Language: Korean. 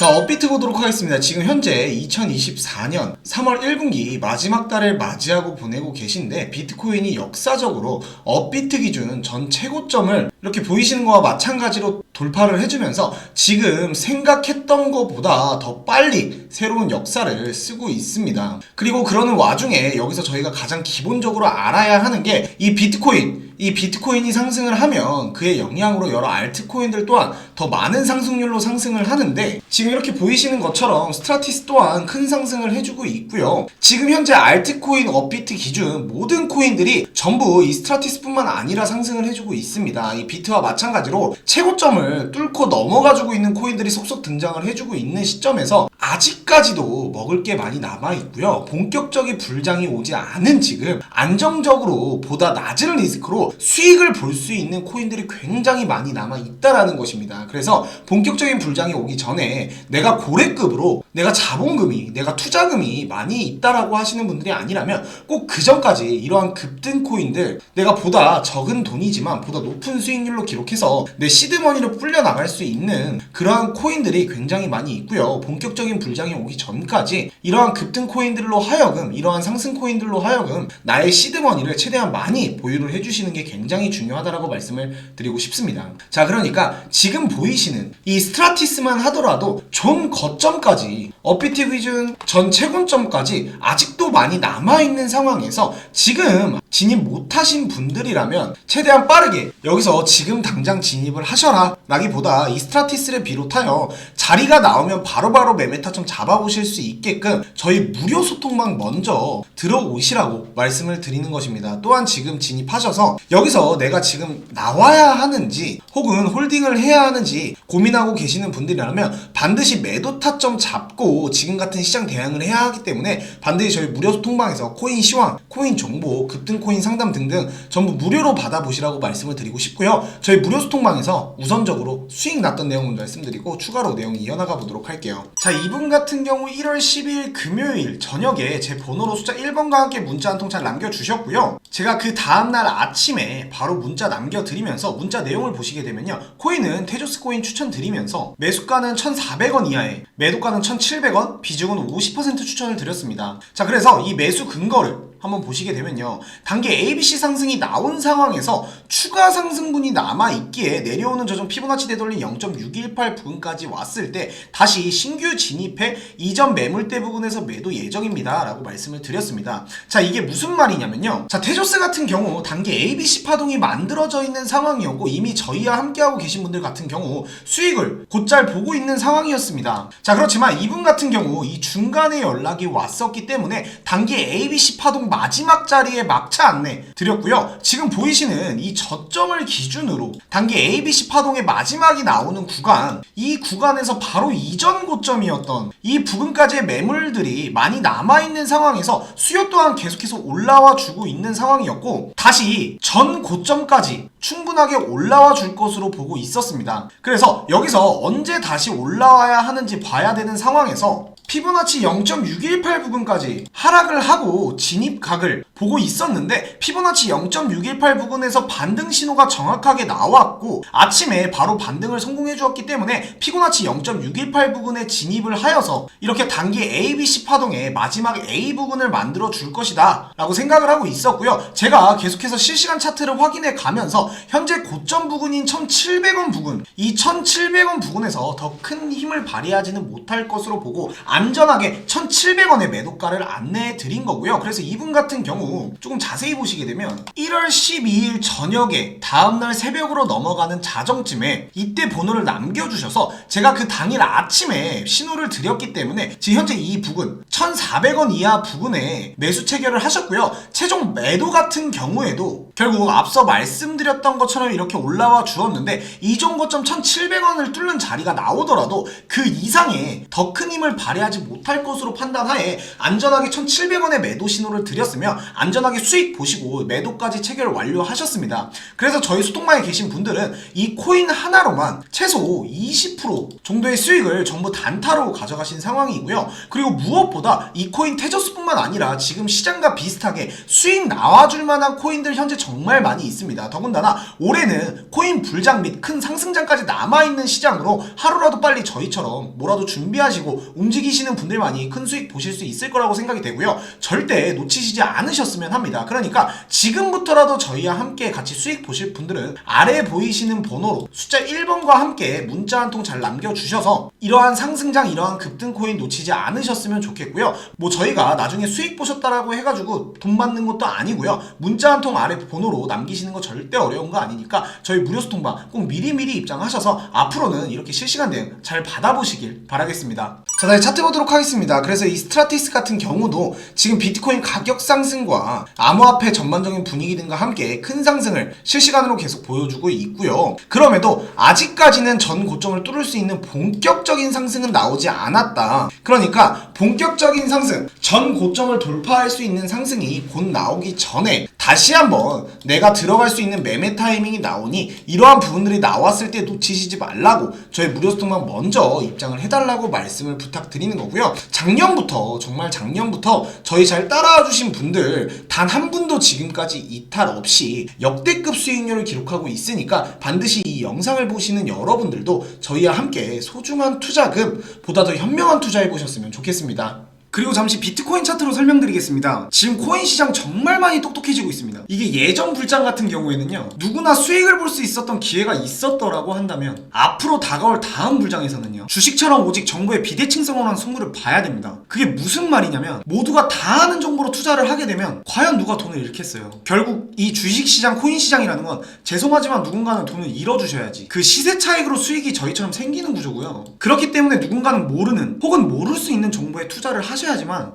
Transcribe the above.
자, 업비트 보도록 하겠습니다. 지금 현재 2024년 3월 1분기 마지막 달을 맞이하고 보내고 계신데 비트코인이 역사적으로 업비트 기준 전 최고점을 이렇게 보이시는 거와 마찬가지로 돌파를 해주면서 지금 생각했던 것보다 더 빨리 새로운 역사를 쓰고 있습니다. 그리고 그러는 와중에 여기서 저희가 가장 기본적으로 알아야 하는 게 이 비트코인 이 비트코인이 상승을 하면 그의 영향으로 여러 알트코인들 또한 더 많은 상승률로 상승을 하는데 지금 이렇게 보이시는 것처럼 스트라티스 또한 큰 상승을 해주고 있고요. 지금 현재 알트코인 업비트 기준 모든 코인들이 전부 이 스트라티스뿐만 아니라 상승을 해주고 있습니다. 이 비트와 마찬가지로 최고점을 뚫고 넘어가지고 있는 코인들이 속속 등장을 해주고 있는 시점에서 아직까지도 먹을 게 많이 남아 있고요. 본격적인 불장이 오지 않은 지금 안정적으로 보다 낮은 리스크로 수익을 볼 수 있는 코인들이 굉장히 많이 남아 있다라는 것입니다. 그래서 본격적인 불장이 오기 전에 내가 고래급으로 내가 자본금이 내가 투자금이 많이 있다라고 하시는 분들이 아니라면 꼭 그 전까지 이러한 급등 코인들 내가 보다 적은 돈이지만 보다 높은 수익률로 기록해서 내 시드머니를 불려 나갈 수 있는 그러한 코인들이 굉장히 많이 있고요. 본격적인 불장이 오기 전까지 이러한 급등 코인들로 하여금 이러한 상승 코인들로 하여금 나의 시드머니를 최대한 많이 보유를 해주시는 게 굉장히 중요하다라고 말씀을 드리고 싶습니다. 자, 그러니까 지금 보이시는 이 스트라티스만 하더라도 전 거점까지 업비트 기준 전 최고점까지 아직도 많이 남아있는 상황에서 지금 진입 못하신 분들이라면 최대한 빠르게 여기서 지금 당장 진입을 하셔라 라기보다 이 스트라티스를 비롯하여 자리가 나오면 바로바로 매매 타점 잡아보실 수 있게끔 저희 무료 소통방 먼저 들어오시라고 말씀을 드리는 것입니다. 또한 지금 진입하셔서 여기서 내가 지금 나와야 하는지 혹은 홀딩을 해야 하는지 고민하고 계시는 분들이라면 반드시 매도 타점 잡고 지금 같은 시장 대응을 해야 하기 때문에 반드시 저희 무료 소통방에서 코인 시황, 코인 정보, 급등 코인 상담 등등 전부 무료로 받아보시라고 말씀을 드리고 싶고요. 저희 무료 소통방에서 우선적으로 수익 났던 내용을 말씀드리고 추가로 내용 이어나가 보도록 할게요. 자, 이분 같은 경우 1월 12일 금요일 저녁에 제 번호로 숫자 1번과 함께 문자 한 통 잘 남겨주셨고요. 제가 그 다음날 아침 에 바로 문자 남겨드리면서 문자 내용을 보시게 되면요. 코인은 테조스 코인 추천드리면서 매수가는 1,400원 이하에 매도가는 1,700원, 비중은 50% 추천을 드렸습니다. 자, 그래서 이 매수 근거를 한번 보시게 되면요. 단기 ABC 상승이 나온 상황에서 추가 상승분이 남아 있기에 내려오는 저점 피보나치 되돌린 0.618 부근까지 왔을 때 다시 신규 진입해 이전 매물대 부분에서 매도 예정입니다. 라고 말씀을 드렸습니다. 자, 이게 무슨 말이냐면요. 자, 테조스 같은 경우 단기 ABC 파동이 만들어져 있는 상황이었고 이미 저희와 함께하고 계신 분들 같은 경우 수익을 곧잘 보고 있는 상황이었습니다. 자, 그렇지만 이분 같은 경우 이 중간에 연락이 왔었기 때문에 단기 ABC 파동 마지막 자리에 막차 안내 드렸고요. 지금 보이시는 이 저점을 기준으로 단기 ABC 파동의 마지막이 나오는 구간, 이 구간에서 바로 이전 고점이었던 이 부분까지의 매물들이 많이 남아있는 상황에서 수요 또한 계속해서 올라와 주고 있는 상황이었고, 다시 전 고점까지 충분하게 올라와 줄 것으로 보고 있었습니다. 그래서 여기서 언제 다시 올라와야 하는지 봐야 되는 상황에서 피보나치 0.618 부분까지 하락을 하고 진입각을 보고 있었는데 피보나치 0.618 부분에서 반등 신호가 정확하게 나왔고 아침에 바로 반등을 성공해 주었기 때문에 피보나치 0.618 부분에 진입을 하여서 이렇게 단기 ABC 파동의 마지막 A 부분을 만들어 줄 것이다 라고 생각을 하고 있었고요. 제가 계속해서 실시간 차트를 확인해 가면서 현재 고점 부근인 1700원 부근 이 1700원 부근에서 더 큰 힘을 발휘하지는 못할 것으로 보고 안 전하게 1700원의 매도가를 안내해 드린 거고요. 그래서 이분 같은 경우 조금 자세히 보시게 되면 1월 12일 저녁에 다음날 새벽으로 넘어가는 자정쯤에 이때 번호를 남겨주셔서 제가 그 당일 아침에 신호를 드렸기 때문에 지금 현재 이 부근 1400원 이하 부근에 매수 체결을 하셨고요. 최종 매도 같은 경우에도 결국 앞서 말씀드렸던 것처럼 이렇게 올라와 주었는데 이종 고점 1700원을 뚫는 자리가 나오더라도 그 이상의 더 큰 힘을 발휘하 지 발휘하지 못할 것으로 판단하에 안전하게 1,700원의 매도 신호를 드렸으며 안전하게 수익 보시고 매도까지 체결 완료하셨습니다. 그래서 저희 소통방에 계신 분들은 이 코인 하나로만 최소 20% 정도의 수익을 전부 단타로 가져가신 상황이고요. 그리고 무엇보다 이 코인 테저스뿐만 아니라 지금 시장과 비슷하게 수익 나와줄 만한 코인들 현재 정말 많이 있습니다. 더군다나 올해는 코인 불장 및 큰 상승장까지 남아있는 시장으로 하루라도 빨리 저희처럼 뭐라도 준비하시고 움직이 시는 분들만이 큰 수익 보실 수 있을 거라고 생각이 되고요. 절대 놓치시지 않으셨으면 합니다. 그러니까 지금부터라도 저희와 함께 같이 수익 보실 분들은 아래 보이시는 번호로 숫자 1번과 함께 문자 한 통 잘 남겨주셔서 이러한 상승장, 이러한 급등 코인 놓치지 않으셨으면 좋겠고요. 뭐 저희가 나중에 수익 보셨다라고 해가지고 돈 받는 것도 아니고요. 문자 한 통 아래 번호로 남기시는 거 절대 어려운 거 아니니까 저희 무료 소통방 꼭 미리미리 입장하셔서 앞으로는 이렇게 실시간 대응 잘 받아보시길 바라겠습니다. 자, 다시 차트 보도록 하겠습니다. 그래서 이 스트라티스 같은 경우도 지금 비트코인 가격 상승과 암호화폐 전반적인 분위기 등과 함께 큰 상승을 실시간으로 계속 보여주고 있고요. 그럼에도 아직까지는 전 고점을 뚫을 수 있는 본격적인 상승은 나오지 않았다. 그러니까 본격적인 상승, 전 고점을 돌파할 수 있는 상승이 곧 나오기 전에 다시 한번 내가 들어갈 수 있는 매매 타이밍이 나오니 이러한 부분들이 나왔을 때 놓치시지 말라고 저희 무료 스톡만 먼저 입장을 해달라고 말씀을 부탁드 리는 거고요. 작년부터 정말 작년부터 저희 잘 따라와 주신 분들 단 한 분도 지금까지 이탈 없이 역대급 수익률을 기록하고 있으니까 반드시 이 영상을 보시는 여러분들도 저희와 함께 소중한 투자금 보다 더 현명한 투자해 보셨으면 좋겠습니다. 그리고 잠시 비트코인 차트로 설명드리겠습니다. 지금 코인 시장 정말 많이 똑똑해지고 있습니다. 이게 예전 불장 같은 경우에는요, 누구나 수익을 볼 수 있었던 기회가 있었더라고 한다면, 앞으로 다가올 다음 불장에서는요, 주식처럼 오직 정보의 비대칭성으로한 승부를 봐야 됩니다. 그게 무슨 말이냐면, 모두가 다 아는 정보로 투자를 하게 되면, 과연 누가 돈을 잃겠어요? 결국 이 주식 시장, 코인 시장이라는 건, 죄송하지만 누군가는 돈을 잃어주셔야지. 그 시세 차익으로 수익이 저희처럼 생기는 구조고요. 그렇기 때문에 누군가는 모르는, 혹은 모를 수 있는 정보에 투자를 하셔야지만,